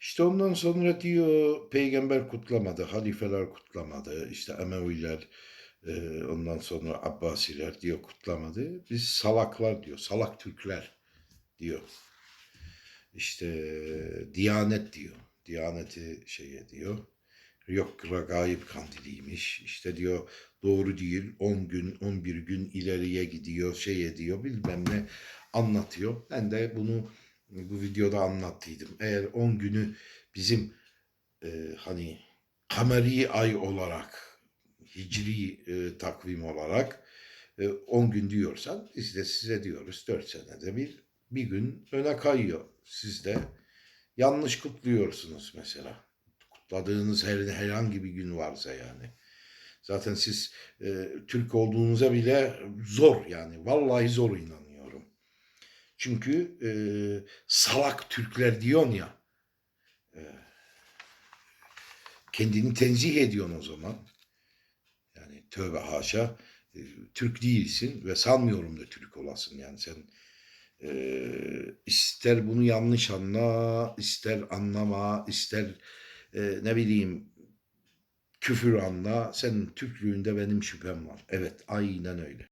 İşte ondan sonra diyor peygamber kutlamadı, halifeler kutlamadı, işte Emeviler, e, ondan sonra Abbasiler diyor kutlamadı. Biz salaklar diyor, salak Türkler diyor. İşte Diyanet diyor, Diyaneti şeye diyor. Yok Ragaib kandiliymiş. İşte diyor doğru değil 10 gün 11 gün ileriye gidiyor şey ediyor bilmem ne anlatıyor. Ben de bunu bu videoda anlattıydım. Eğer 10 günü bizim e, hani kameri ay olarak hicri e, takvim olarak e, 10 gün diyorsan biz de size diyoruz 4 senede bir bir gün öne kayıyor. Siz de yanlış kutluyorsunuz mesela. Kutladığınız her, herhangi bir gün varsa yani. Zaten siz e, Türk olduğunuza bile zor yani. Vallahi zor inanıyorum. Çünkü e, salak Türkler diyorsun ya. e, kendini tenzih ediyorsun o zaman. Yani tövbe haşa. e, Türk değilsin ve sanmıyorum da Türk olasın. Yani sen e, ister bunu yanlış anla, ister anlama, ister e, ne bileyim küfür anla. Senin Türklüğünde benim şüphem var. Evet, aynen öyle.